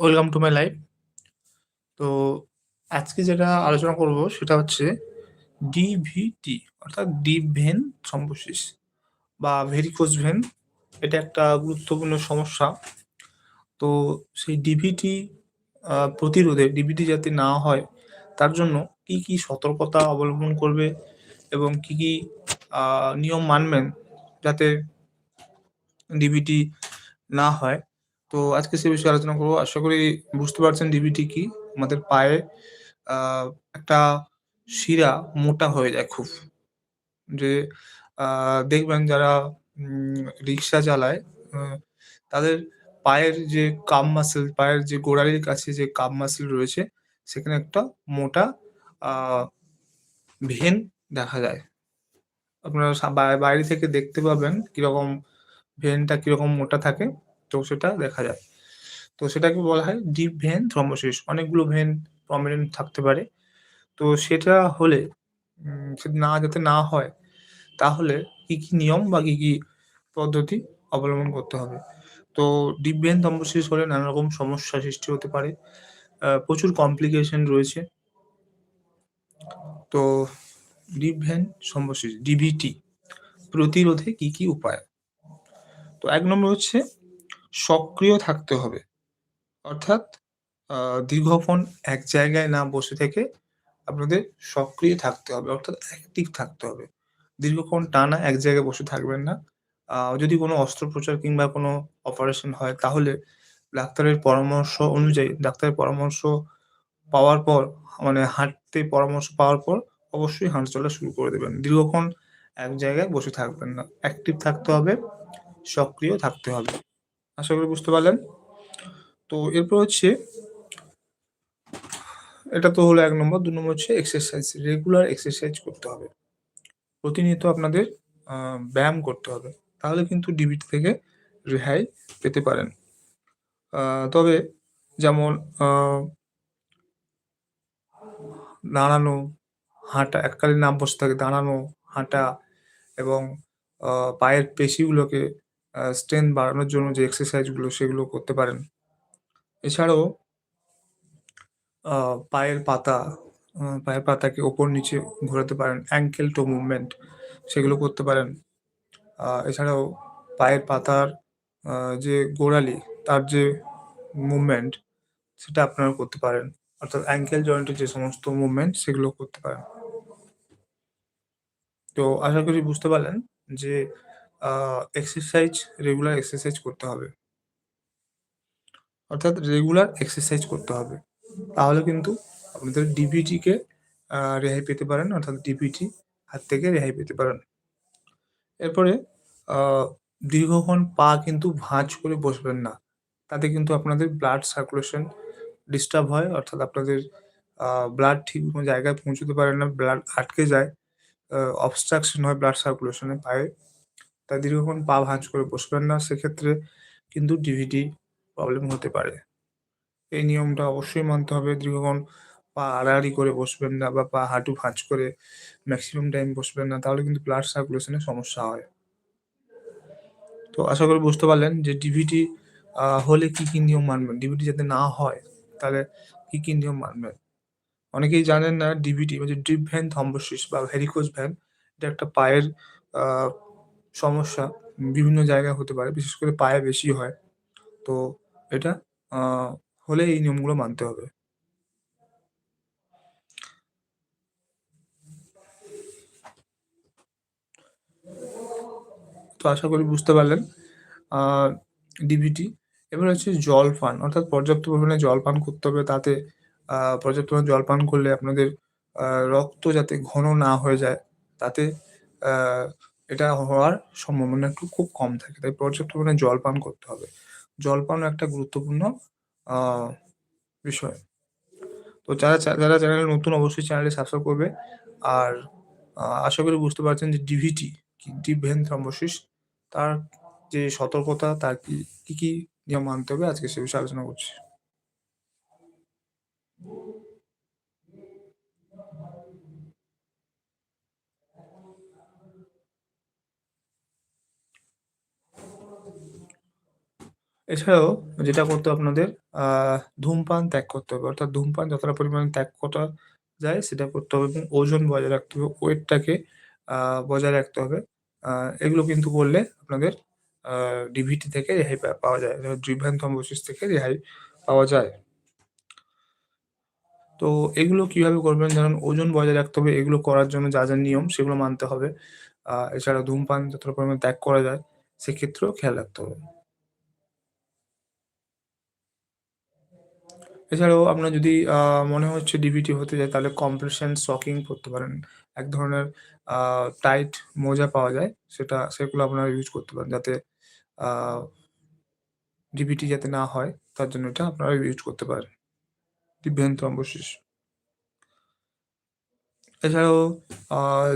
Welcome to my life. তো আজকে যেটা আলোচনা করব সেটা হচ্ছে ডিভিটি অর্থাৎ ডিপ ভেন থ্রম্বোসিস বা ভেরিকোজ ভেন। এটা একটা গুরুত্বপূর্ণ সমস্যা। তো সেই ডিভিটি প্রতিরোধে ডিভিটি যাতে না হয়, তার জন্য কি কি সতর্কতা অবলম্বন করবে এবং কি কি নিয়ম মানবেন যাতে ডিভিটি না হয়। তো আজকে সে বিষয়ে আলোচনা করব। আশা করি বুঝতে পারছেন ডিবিটি কি। আমাদের পায়ে একটা শিরা মোটা হয়ে যায় খুব। যে দেখবেন যারা রিক্সা চালায় তাদের পায়ের যে কাম মাসেল পায়ের যে গোড়ালির কাছে যে কাম মাসেল রয়েছে, সেখানে একটা মোটা ভেন দেখা যায়। আপনারা বাইরে থেকে দেখতে পাবেন কীরকম ভেনটা কীরকম মোটা থাকে। তো সেটা দেখা যায়। তো সেটাকে বলা হয় ডিপ ভেন থ্রম্বোসিস অনেকগুলো ভেন প্রমিনেন্ট থাকতে পারে। তো সেটা হলে না, যাতে না হয়, তাহলে কি কি নিয়ম বা কি কি পদ্ধতি অবলম্বন করতে হবে? তো ডিপ ভেন থ্রম্বোসিস হলে নানা রকম সমস্যা সৃষ্টি হতে পারে। প্রচুর কমপ্লিকেশন রয়েছে। তো ডিপ ভেন থ্রম্বোসিস ডিভিটি প্রতিরোধে কি কি উপায়? তো এক নম্বর হচ্ছে সক্রিয় থাকতে হবে। অর্থাৎ দীর্ঘক্ষণ এক জায়গায় না বসে থেকে আপনাদের সক্রিয় থাকতে হবে, অর্থাৎ অ্যাক্টিভ থাকতে হবে। দীর্ঘক্ষণ টানা এক জায়গায় বসে থাকবেন না। যদি কোনো অস্ত্রোপচার কিংবা কোনো অপারেশন হয়, তাহলে ডাক্তারের পরামর্শ অনুযায়ী, ডাক্তারের পরামর্শ পাওয়ার পর মানে হাঁটতে পরামর্শ পাওয়ার পর অবশ্যই হাঁটা চলা শুরু করে দেবেন। দীর্ঘক্ষণ এক জায়গায় বসে থাকবেন না। অ্যাক্টিভ থাকতে হবে, সক্রিয় থাকতে হবে। আশা করি বুঝতে পারলেন। তো এরপর হচ্ছে, এটা তো হলো এক নম্বর। দু নম্বর হচ্ছে এক্সারসাইজ রেগুলার এক্সারসাইজ করতে হবে। প্রতিনিয়ত আপনাদের ব্যায়াম করতে হবে। তাহলে কিন্তু ডিবিটি থেকে রেহাই পেতে পারেন। তবে যেমন দাঁড়ানো, হাঁটা, এককালীন নাম বসে থাকে, দাঁড়ানো, হাঁটা এবং পায়ের পেশিগুলোকে স্ট্রেংথ বাড়ানোর জন্য যে এক্সারসাইজগুলো সেগুলো করতে পারেন। এছাড়াও পায়ের পাতা পায়ের পাতাকে ওপর নিচে ঘোরাতে পারেন অ্যাঙ্কেল টো মুভমেন্ট সেগুলো করতে পারেন। এছাড়াও পায়ের পাতার যে গোড়ালি, তার যে মুভমেন্ট সেটা আপনারা করতে পারেন। অর্থাৎ অ্যাঙ্কেল জয়েন্টের যে সমস্ত মুভমেন্ট সেগুলো করতে পারেন। তো আশা করি বুঝতে পারলেন যে এক্সারসাইজ রেগুলার এক্সারসাইজ করতে হবে। অর্থাৎ রেগুলার এক্সারসাইজ করতে হবে। তাহলে কিন্তু আপনাদের ডিপিটিকে রেহাই পেতে পারেন, অর্থাৎ ডিপিটি হাত থেকে রেহাই পেতে পারেন। এরপরে দীর্ঘক্ষণ পা কিন্তু ভাঁজ করে বসবেন না। তাতে কিন্তু আপনাদের ব্লাড সার্কুলেশন ডিস্টার্ব হয়, অর্থাৎ আপনাদের ব্লাড ঠিক কোনো জায়গায় পৌঁছতে পারে না ব্লাড আটকে যায়। অবস্ট্রাকশন হয় ব্লাড সার্কুলেশনে পায়ে। তাই দীর্ঘক্ষণ পা ভাঁজ করে বসবেন না, সেক্ষেত্রে কিন্তু ডিভিটি প্রবলেম হতে পারে। এই নিয়মটা অবশ্যই মানতে হবে, দীর্ঘক্ষণ পা আড়াআড়ি করে বসবেন না বা পা হাঁটু ভাঁজ করে ম্যাক্সিমাম টাইম বসবেন না, তাহলে কিন্তু ব্লাড সার্কুলেশনের সমস্যা হয়। তো আশা করি বুঝতে পারলেন যে ডিভিটি হলে কি কি নিয়ম মানবেন? ডিভিটি যাতে না হয়, তাহলে কি কি নিয়ম মানবেন? অনেকেই জানেন না ডিভিটি মানে ডিপ ভ্যান থম্বোসিস বা ভেরিকোজ ভ্যান এটা একটা পায়ের সমস্যা বিভিন্ন জায়গায় হতে পারে, বিশেষ করে পায়ে বেশি হয়। তো এটা হলে এই নিয়মগুলো মানতে হবে। তো আশা করি বুঝতে পারলেন। ডিবিটি এবার হচ্ছে জল পান, অর্থাৎ পর্যাপ্ত পরিমাণে জল পান করতে হবে, তাতে পর্যাপ্ত পরিমাণে জল পান করলে আপনাদের রক্ত যাতে ঘন না হয়ে যায়, তাতে এটা হওয়ার সম্ভাবনা একটু খুব কম থাকে। তাই পর্যাপ্ত পরিমাণে জল পান করতে হবে। জলপান একটা গুরুত্বপূর্ণ বিষয়। তো যারা যারা চ্যানেলে নতুন অবশ্যই চ্যানেলটি সাবস্ক্রাইব করবে। আর আশা করি বুঝতে পারছেন যে ডিভিটি ডিপ ভেন থ্রম্বোসিস তার যে সতর্কতা, তার কি কি কি নিয়ম মানতে হবে, আজকে সে বিষয়ে আলোচনা করছি। এছাড়াও যেটা করতে হবে আপনাদের ধূমপান ত্যাগ করতে হবে। অর্থাৎ ধূমপান যতটা পরিমাণে ত্যাগ করা যায় সেটা করতে হবে এবং ওজন বজায় রাখতে হবে। ওয়েটটাকে বজায় রাখতে হবে। এগুলো কিন্তু করলে আপনাদের ডিভিটি থেকে রেহাই পাওয়া যায়। থ্রম্বোসিস থেকে রেহাই পাওয়া যায়। তো এগুলো কীভাবে করবেন? ধরুন ওজন বজায় রাখতে হবে। এগুলো করার জন্য যা, যা নিয়ম সেগুলো মানতে হবে। এছাড়া ধূমপান যতটা পরিমাণে ত্যাগ করা যায় সেক্ষেত্রেও খেয়াল রাখতে হবে। এছাড়াও আপনার যদি মনে হচ্ছে ডিভিটি হতে যায় তাহলে কম্প্রেশন সকিং করতে পারেন। এক ধরনের টাইট মোজা পাওয়া যায় সেটা সেগুলো আপনারা ইউজ করতে পারেন যাতে ডিভিটি যাতে না হয় তার জন্য এটা আপনারা ইউজ করতে পারেন। ডিভিয়ান থ্রম্বোসিস। এছাড়াও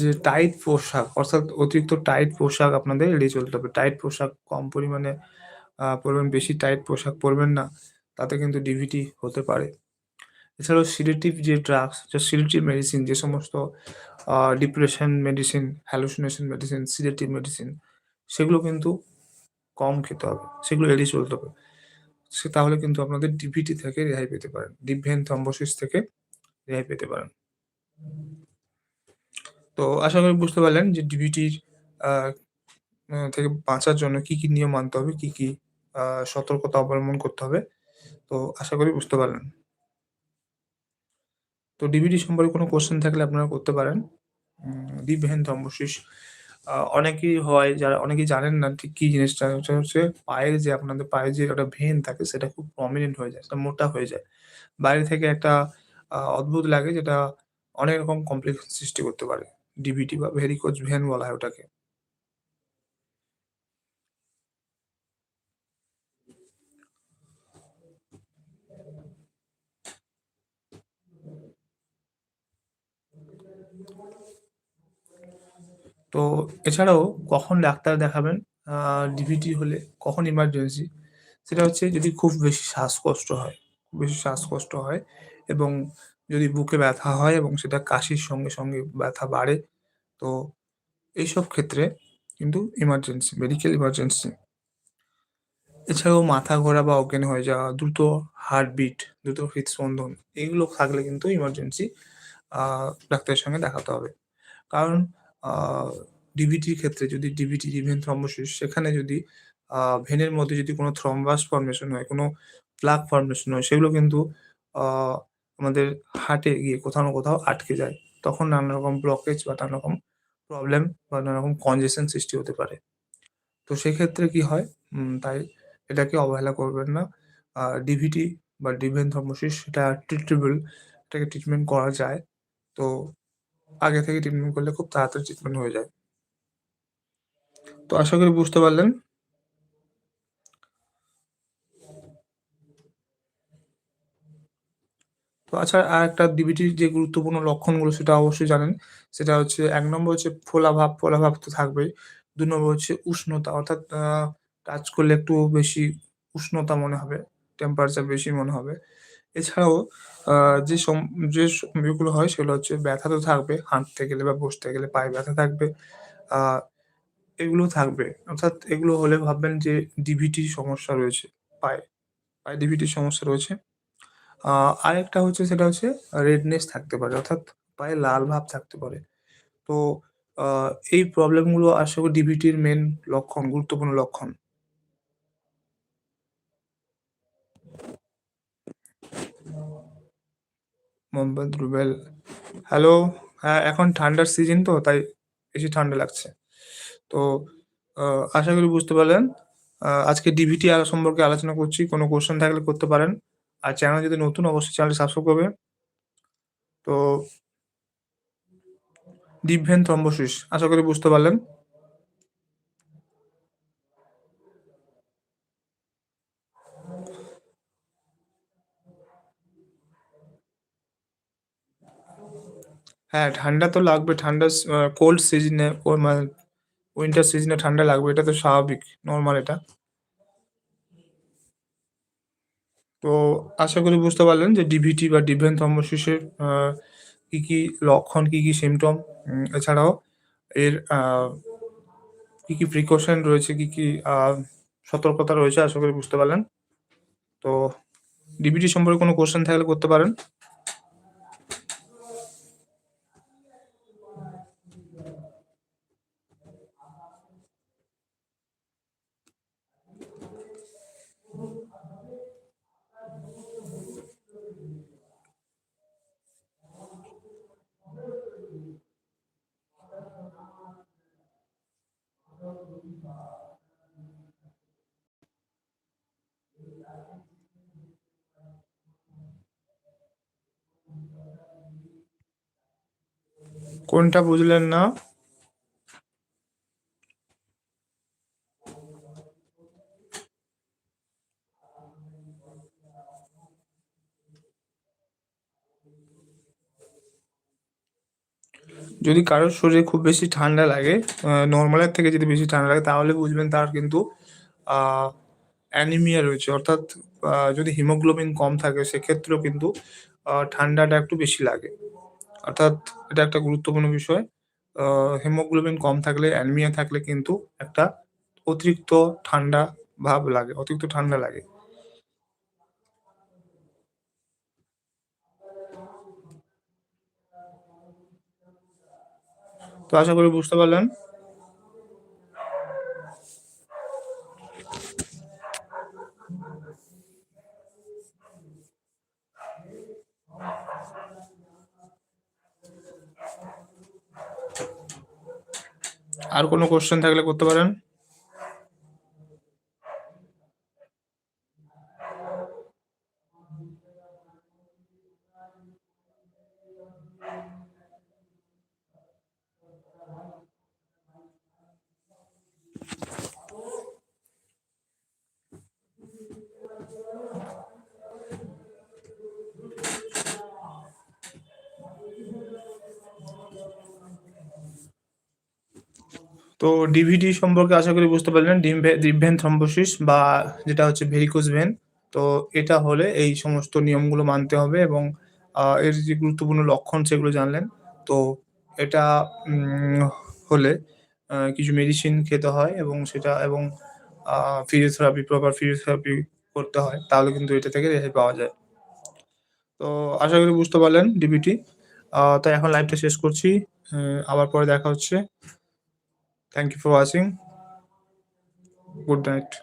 যে টাইট পোশাক অর্থাৎ অতিরিক্ত টাইট পোশাক আপনাদের এড়িয়ে চলতে হবে। টাইট পোশাক কম পরিমাণে আ পড়বেন, বেশি টাইট পোশাক পরবেন না। তাতে কিন্তু ডিভিটি হতে পারে। এছাড়াও সিডেটিভ যে ড্রাগস, যে সিডেটিভ মেডিসিন যে সমস্ত depression medicine, hallucination medicine, sedative medicine সেগুলো কিন্তু কম খেতে হবে। সেগুলো এড়িয়ে চলতে হবে। সে তাহলে কিন্তু আপনাদের ডিভিটি থেকে রেহাই পেতে পারেন। ডিপ ভেন থ্রম্বোসিস থেকে রেহাই পেতে পারেন। তো আশা করি বুঝতে পারলেন যে ডিভিটির থেকে বাঁচার জন্য কি, কি নিয়ম মানতে হবে, কি, কি সতর্কতা অবলম্বন করতে হবে। তো আশা করি বুঝতে পারলেন। তো ডিভিডি সম্পর্কে কোনো কোয়েশ্চেন থাকলে আপনারা করতে পারেন। ভেন থ্রম্বোসিস অনেকেই হয় যারা, অনেকেই জানেন না ঠিক কি জিনিসটা। এটা হচ্ছে পায়ের যে আপনাদের পায়ে যে একটা ভেন থাকে, সেটা খুব প্রমিনেন্ট হয়ে যায়। সেটা মোটা হয়ে যায়। বাইরে থেকে একটা অদ্ভুত লাগে যেটা অনেক রকম কমপ্লিকেশন সৃষ্টি করতে পারে। ডিভিটি বা ভেরিকোজ ভেন বলা হয় ওটাকে। তো এছাড়াও কখন ডাক্তার দেখাবেন ডিভিটি হলে, কখন ইমার্জেন্সি? সেটা হচ্ছে যদি খুব বেশি শ্বাসকষ্ট হয়, খুব বেশি শ্বাসকষ্ট হয় এবং যদি বুকে ব্যথা হয় এবং সেটা কাশির সঙ্গে, সঙ্গে ব্যথা বাড়ে। তো এইসব ক্ষেত্রে কিন্তু ইমার্জেন্সি, মেডিকেল ইমার্জেন্সি। এছাড়াও মাথা ঘোরা বা অজ্ঞান হয়ে যাওয়া, দ্রুত হার্টবিট, দ্রুত হৃদস্পন্দন এগুলো থাকলে কিন্তু ইমার্জেন্সি ডাক্তারের সঙ্গে দেখাতে হবে। কারণ ডিভিটির ক্ষেত্রে যদি ডিভিটি, ডিভিয়ান থ্রম্বোসিস সেখানে যদি ভেনের মধ্যে যদি কোনো থ্রম্বাস ফর্মেশন হয়, কোনো প্লাক ফর্মেশন হয় সেগুলো কিন্তু আমাদের হার্টে গিয়ে কোথাও না কোথাও আটকে যায়। তখন নানা রকম ব্লকেজ বা নানা রকম প্রবলেম বা নানা রকম কনজেশন সৃষ্টি হতে পারে। তো সেক্ষেত্রে কি হয়? তাই এটাকে অবহেলা করবেন না। ডিভিটি বা ডিভেন থ্রম্বোসিস সেটা ট্রিটেবল এটাকে ট্রিটমেন্ট করা যায়। তো আগে থেকে ট্রিটমেন্ট করলে খুব তাড়াতাড়ি ট্রিটমেন্ট হয়ে যায়। তো আশা করি বুঝতে পারলেন। তো আচ্ছা আর একটা ডিভিটির যে গুরুত্বপূর্ণ লক্ষণগুলো সেটা অবশ্যই জানেন। সেটা হচ্ছে এক নম্বর হচ্ছে ফোলাভাব, ফোলাভাব তো থাকবেই। ২ নম্বর হচ্ছে উষ্ণতা অর্থাৎ টাচ করলে একটু বেশি উষ্ণতা মনে হবে, টেম্পারেচার বেশি মনে হবে। এছাড়াও যে সম যে স ইয়েগুলো হয় সেগুলো হচ্ছে ব্যথা তো থাকবে, হাঁটতে গেলে বা বসতে গেলে পায়ে ব্যথা থাকবে। এগুলো থাকবে। অর্থাৎ এগুলো হলে ভাববেন যে ডিভিটির সমস্যা রয়েছে পায়ে, পায়ে ডিভিটির সমস্যা রয়েছে। আরেকটা হচ্ছে সেটা হচ্ছে রেডনেস থাকতে পারে অর্থাৎ পায়ে লাল ভাব থাকতে পারে। তো এই প্রবলেমগুলো আসলে ডিভিটির মেন লক্ষণ, গুরুত্বপূর্ণ লক্ষণ। মোহাম্মদ রুবেল, হ্যালো। হ্যাঁ, এখন ঠান্ডার সিজন তো তাই বেশি ঠান্ডা লাগছে। তো আশা করি বুঝতে পারলেন। আজকে ডিভিটি সম্পর্কে আলোচনা করছি। কোনো কোয়েশ্চেন থাকলে করতে পারেন। আর চ্যানেল যদি নতুন অবশ্যই চ্যানেলটি সাবস্ক্রাইব করবেন। তো ডিপ ভেন থ্রম্বোসিস আশা করি বুঝতে পারলেন। হ্যাঁ, ঠান্ডা তো লাগবে। ঠান্ডা কোল্ড সিজনে ও মা উইন্টার সিজনে ঠান্ডা লাগবে। এটা তো স্বাভাবিক, নরমাল এটা। তো আশা করি বুঝতে পারলেন যে ডিভিটি বা ডিপ ভেন থ্রম্বোসিসের আ কি, কি লক্ষণ, কি, কি সিম্পটম উম এছাড়াও এর আ কি, কি প্রিকশন রয়েছে, কি, কি সতর্কতা রয়েছে আশা করি বুঝতে পারলেন তো ডিভিটি সম্পর্কে কোনো কোশ্চেন থাকলে করতে পারেন কোনটা বুঝলেন না? যদি কারোর শরীরে খুব বেশি ঠান্ডা লাগে নর্মালের থেকে যদি বেশি ঠান্ডা লাগে, তাহলে বুঝবেন তার কিন্তু অ্যানিমিয়া রয়েছে। অর্থাৎ যদি হিমোগ্লোবিন কম থাকে, সেক্ষেত্রেও কিন্তু ঠান্ডাটা একটু বেশি লাগে। অর্থাৎ এটা একটা গুরুত্বপূর্ণ বিষয়। হিমোগ্লোবিন কম থাকলে অ্যানিমিয়া থাকলে কিন্তু একটা অতিরিক্ত ঠান্ডা ভাব লাগে, অতিরিক্ত ঠান্ডা লাগে। তো আশা করি বুঝতে পারলেন। আর কোনো কোশ্চেন থাকলে করতে পারেন। তো ডিভিডি সম্পর্কে আশা করি বুঝতে পারলেন ডিভেন থ্রম্বোসিস বা যেটা হচ্ছে ভেরিকোজ ভেন, তো এটা হলে এই সমস্ত নিয়মগুলো মানতে হবে এবং এর যে গুরুত্বপূর্ণ লক্ষণ সেগুলো জানলেন। তো এটা হলে কিছু মেডিসিন খেতে হয় এবং সেটা, এবং ফিজিওথেরাপি প্রপার ফিজিওথেরাপি করতে হয়, তাহলে কিন্তু এটা থেকে রেহাই পাওয়া যায়। তো আশা করি বুঝতে পারলেন ডিবিটি তাই এখন লাইভটা শেষ করছি। আবার পরে দেখা হচ্ছে। Thank you for watching. Good night.